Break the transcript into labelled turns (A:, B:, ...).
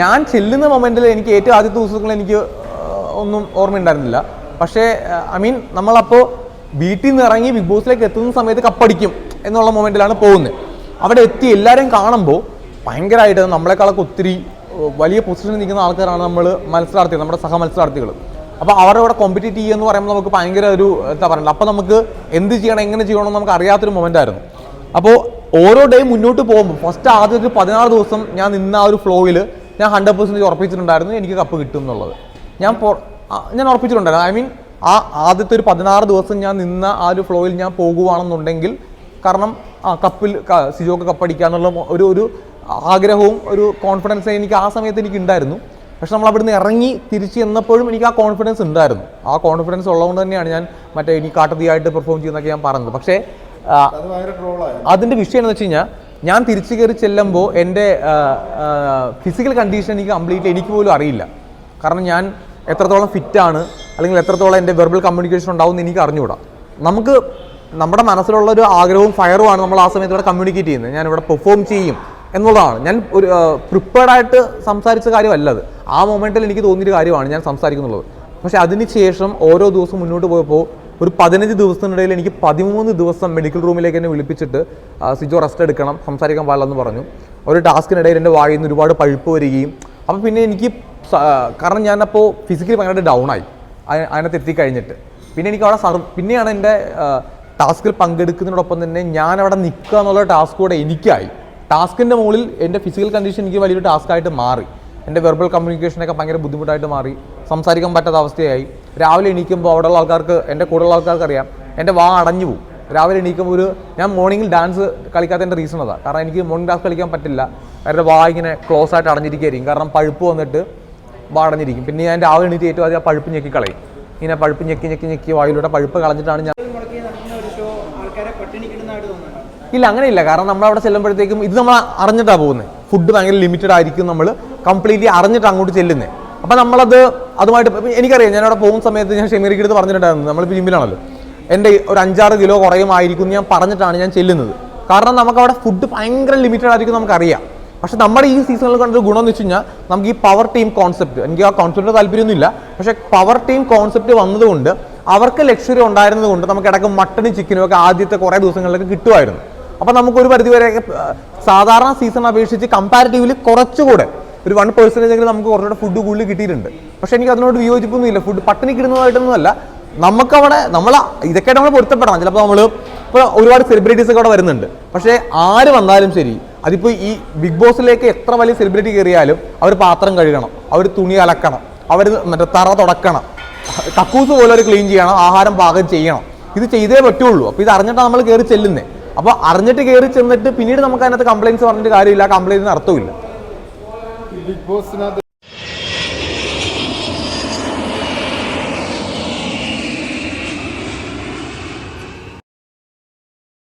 A: ഞാൻ ചെല്ലുന്ന മൊമെന്റിൽ എനിക്ക് ഏറ്റവും ആദ്യത്തെ ദിവസങ്ങൾ എനിക്ക് ഒന്നും ഓർമ്മയുണ്ടായിരുന്നില്ല. പക്ഷേ ഐ മീൻ നമ്മളപ്പോൾ വീട്ടിൽ നിന്ന് ഇറങ്ങി ബിഗ് ബോസിലേക്ക് എത്തുന്ന സമയത്ത് കപ്പടിക്കും എന്നുള്ള മൊമെന്റിലാണ് പോകുന്നത്. അവിടെ എത്തി എല്ലാവരെയും കാണുമ്പോൾ ഭയങ്കരമായിട്ട് നമ്മളെക്കാളൊക്കെ ഒത്തിരി വലിയ പൊസിഷനിൽ നിൽക്കുന്ന ആൾക്കാരാണ് നമ്മൾ മത്സരാർത്ഥികൾ നമ്മുടെ സഹ മത്സരാർത്ഥികൾ അപ്പോൾ അവരുടെ കൂടെ കോമ്പറ്റീറ്റ് ചെയ്യുക എന്ന് പറയുമ്പോൾ നമുക്ക് ഭയങ്കര ഒരു എന്താ പറയുക അപ്പോൾ നമുക്ക് എന്ത് ചെയ്യണം എങ്ങനെ ചെയ്യണം നമുക്ക് അറിയാത്തൊരു മൊമെന്റ് ആയിരുന്നു അപ്പോൾ ഓരോ ഡേ മുന്നോട്ട് പോകുമ്പോൾ ഫസ്റ്റ് ആദ്യത്തെ പതിനാറ് ദിവസം ഞാൻ നിന്ന ആ ഒരു ഫ്ലോയിൽ ഞാൻ ഹൺഡ്രഡ് പെർസെന്റേജ് ഉറപ്പിച്ചിട്ടുണ്ടായിരുന്നു എനിക്ക് കപ്പ് കിട്ടും എന്നുള്ളത്. ഞാൻ ഞാൻ ഉറപ്പിച്ചിട്ടുണ്ടായിരുന്നു. ഐ മീൻ ആ ആദ്യത്തെ ഒരു പതിനാറ് ദിവസം ഞാൻ നിന്ന ആ ഒരു ഫ്ലോയിൽ ഞാൻ പോകുവാണെന്നുണ്ടെങ്കിൽ കാരണം ആ കപ്പിൽ സിജോക്ക് കപ്പടിക്കുക എന്നുള്ള ഒരു ഒരു ആഗ്രഹവും ഒരു കോൺഫിഡൻസ് എനിക്ക് ആ സമയത്ത് എനിക്ക് ഉണ്ടായിരുന്നു. പക്ഷെ നമ്മൾ അവിടുന്ന് ഇറങ്ങി തിരിച്ച് ചെന്നപ്പോഴും എനിക്ക് ആ കോൺഫിഡൻസ് ഉണ്ടായിരുന്നു. ആ കോൺഫിഡൻസ് ഉള്ളതുകൊണ്ട് തന്നെയാണ് ഞാൻ മറ്റേ ഇനി കാട്ടതിയായിട്ട് പെർഫോം ചെയ്യുന്നൊക്കെ ഞാൻ പറഞ്ഞത്. പക്ഷേ അതിന്റെ വിഷയം എന്ന് വെച്ച് കഴിഞ്ഞാൽ ഞാൻ തിരിച്ചു കയറി ചെല്ലുമ്പോൾ എന്റെ ഫിസിക്കൽ കണ്ടീഷൻ എനിക്ക് കംപ്ലീറ്റ്ലി എനിക്ക് പോലും അറിയില്ല. കാരണം ഞാൻ എത്രത്തോളം ഫിറ്റാണ് അല്ലെങ്കിൽ എത്രത്തോളം എന്റെ വെർബൽ കമ്മ്യൂണിക്കേഷൻ ഉണ്ടാവും എന്ന് എനിക്ക് അറിഞ്ഞുകൂടാ. നമുക്ക് നമ്മുടെ മനസ്സിലുള്ള ഒരു ആഗ്രഹവും ഫയറുമാണ് നമ്മൾ ആ സമയത്ത് ഇവിടെ കമ്മ്യൂണിക്കേറ്റ് ചെയ്യുന്നത്. ഞാൻ ഇവിടെ പെർഫോം ചെയ്യും എന്നുള്ളതാണ്. ഞാൻ ഒരു പ്രിപ്പയർഡ് ആയിട്ട് സംസാരിച്ച കാര്യമല്ല അത്. ആ മൊമെന്റിൽ എനിക്ക് തോന്നിയൊരു കാര്യമാണ് ഞാൻ സംസാരിക്കുന്നുള്ളത്. പക്ഷേ അതിന് ശേഷം ഓരോ ദിവസം മുന്നോട്ട് പോയപ്പോൾ ഒരു പതിനഞ്ച് ദിവസത്തിനിടയിൽ എനിക്ക് പതിമൂന്ന് ദിവസം മെഡിക്കൽ റൂമിലേക്ക് എന്നെ വിളിപ്പിച്ചിട്ട് സിജോ റെസ്റ്റ് എടുക്കണം സംസാരിക്കാൻ പാടില്ലെന്ന് പറഞ്ഞു. ഒരു ടാസ്കിനിടയിൽ എന്റെ വായിൽ നിന്ന് ഒരുപാട് പഴുപ്പ് വരികയും അപ്പോൾ പിന്നെ എനിക്ക് കാരണം ഞാനപ്പോൾ ഫിസിക്കലി ഭയങ്കര ഡൗൺ ആയി. അതിനകത്ത് എത്തിക്കഴിഞ്ഞിട്ട് പിന്നെ എനിക്ക് അവിടെ സർ പിന്നെയാണ് എന്റെ ടാസ്കിൽ പങ്കെടുക്കുന്നതിനോടൊപ്പം തന്നെ ഞാൻ അവിടെ നിൽക്കുക എന്നുള്ള ടാസ്ക് കൂടെ എനിക്കായി. ടാസ്കിന്റെ മുകളിൽ എന്റെ ഫിസിക്കൽ കണ്ടീഷൻ എനിക്ക് വലിയൊരു ടാസ്ക്കായിട്ട് മാറി. എന്റെ വെർബൽ കമ്മ്യൂണിക്കേഷനൊക്കെ ഭയങ്കര ബുദ്ധിമുട്ടായിട്ട് മാറി. സംസാരിക്കാൻ പറ്റാത്ത അവസ്ഥയായി. രാവിലെ എണീക്കുമ്പോൾ അവിടെയുള്ള ആൾക്കാർക്ക് എന്റെ കൂടെയുള്ള ആൾക്കാർക്ക് അറിയാം എന്റെ വാ അടഞ്ഞു പോകും. രാവിലെ എണീക്കുമ്പോൾ ഒരു ഞാൻ മോർണിംഗിൽ ഡാൻസ് കളിക്കാത്തതിന്റെ റീസൺ അതാണ് കാരണം എനിക്ക് മോർണിംഗ് ഡാൻസ് കളിക്കാൻ പറ്റില്ല. അവരുടെ വാ ഇങ്ങനെ ക്ലോസ് ആയിട്ട് അടഞ്ഞിരിക്കുകയായിരിക്കും. കാരണം പഴുപ്പ് വന്നിട്ട് വാ അടഞ്ഞിരിക്കും. പിന്നെ ഞാൻ രാവിലെ എണീറ്റ് ഏറ്റവും ആദ്യം ആ പഴുപ്പ് ഞെക്കി കളയും. ഇങ്ങനെ പഴുപ്പ് ഞെക്കി ഞെക്കി ഞെക്കി വായിലൂടെ പഴുപ്പ് കളഞ്ഞിട്ടാണ് ഞാൻ ഇല്ല അങ്ങനെയില്ല. കാരണം നമ്മൾ അവിടെ ചെല്ലുമ്പോഴത്തേക്കും ഇത് നമ്മൾ അറിഞ്ഞിട്ടാണ് പോകുന്നത് ഫുഡ് ഭയങ്കര ലിമിറ്റഡ് ആയിരിക്കും നമ്മൾ കംപ്ലീറ്റ്ലി അറിഞ്ഞിട്ട് അങ്ങോട്ട് ചെല്ലുന്നത് അപ്പം നമ്മളത് അതുമായിട്ട് എനിക്കറിയാം ഞാൻ അവിടെ പോകുന്ന സമയത്ത് ഞാൻ ഷെമീറിക്ക് എടുത്ത് പറഞ്ഞിട്ടുണ്ടായിരുന്നു. നമ്മൾ ജിമ്മിലാണല്ലോ. എന്റെ ഒരു അഞ്ചാറ് കിലോ കുറയുമായിരിക്കും ഞാൻ പറഞ്ഞിട്ടാണ് ഞാൻ ചെല്ലുന്നത്. കാരണം നമുക്ക് അവിടെ ഫുഡ് ഭയങ്കര ലിമിറ്റഡ് ആയിരിക്കും നമുക്കറിയാം. പക്ഷെ നമ്മുടെ ഈ സീസണിൽ കണ്ടൊരു ഗുണം എന്ന് വെച്ച് കഴിഞ്ഞാൽ നമുക്ക് ഈ പവർ ടീം കോൺസെപ്റ്റ് എനിക്ക് ആ കോൺസെപ്റ്റ് താല്പര്യമൊന്നുമില്ല. പക്ഷേ പവർ ടീം കോൺസെപ്റ്റ് വന്നതുകൊണ്ട് അവർക്ക് ലക്ഷറി ഉണ്ടായിരുന്നത് കൊണ്ട് നമുക്ക് ഇടയ്ക്ക് മട്ടനും ചിക്കനും ഒക്കെ ആദ്യത്തെ കുറേ ദിവസങ്ങളിലൊക്കെ കിട്ടുമായിരുന്നു. അപ്പോൾ നമുക്കൊരു പരിധിവരെയൊക്കെ പരിധി വരെയൊക്കെ സാധാരണ സീസൺ അപേക്ഷിച്ച് കമ്പാരിറ്റീവ്ലി കുറച്ചുകൂടെ ഒരു വൺ പെർസെന്റേജ് എങ്കിലും നമുക്ക് കുറച്ചുകൂടെ ഫുഡ് കൂടുതൽ കിട്ടിയിട്ടുണ്ട്. പക്ഷെ എനിക്ക് അതിനോട് വിയോജിപ്പൊന്നുമില്ല ഫുഡ് പട്ടിണി കിടുന്നതായിട്ടൊന്നുമല്ല നമുക്കവിടെ നമ്മൾ ഇതൊക്കെ നമ്മൾ പൊരുത്തപ്പെടണം. ചിലപ്പോൾ നമ്മൾ ഇപ്പോൾ ഒരുപാട് സെലിബ്രിറ്റീസ് ഒക്കെ അവിടെ വരുന്നുണ്ട്. പക്ഷേ ആര് വന്നാലും ശരി അതിപ്പോൾ ഈ ബിഗ് ബോസിലേക്ക് എത്ര വലിയ സെലിബ്രിറ്റി കയറിയാലും അവർ പാത്രം കഴുകണം അവർ തുണി അലക്കണം അവർ മറ്റേ തറ തുടക്കണം കക്കൂസ് പോലെ അവർ ക്ലീൻ ചെയ്യണം ആഹാരം പാകം ചെയ്യണം. ഇത് ചെയ്തേ പറ്റുള്ളൂ. അപ്പോൾ ഇത് അറിഞ്ഞിട്ടാണ് നമ്മൾ കയറി ചെല്ലുന്നത് അപ്പോൾ അറിഞ്ഞിട്ട് കയറി ചെന്നിട്ട് പിന്നീട് നമുക്ക് അതിനകത്ത് കംപ്ലയിൻസ് പറഞ്ഞിട്ട് കാര്യമില്ല. കംപ്ലയിന്റിന് അർത്ഥമില്ല.
B: ഈ ബിഗ് ബോസിനകത്ത്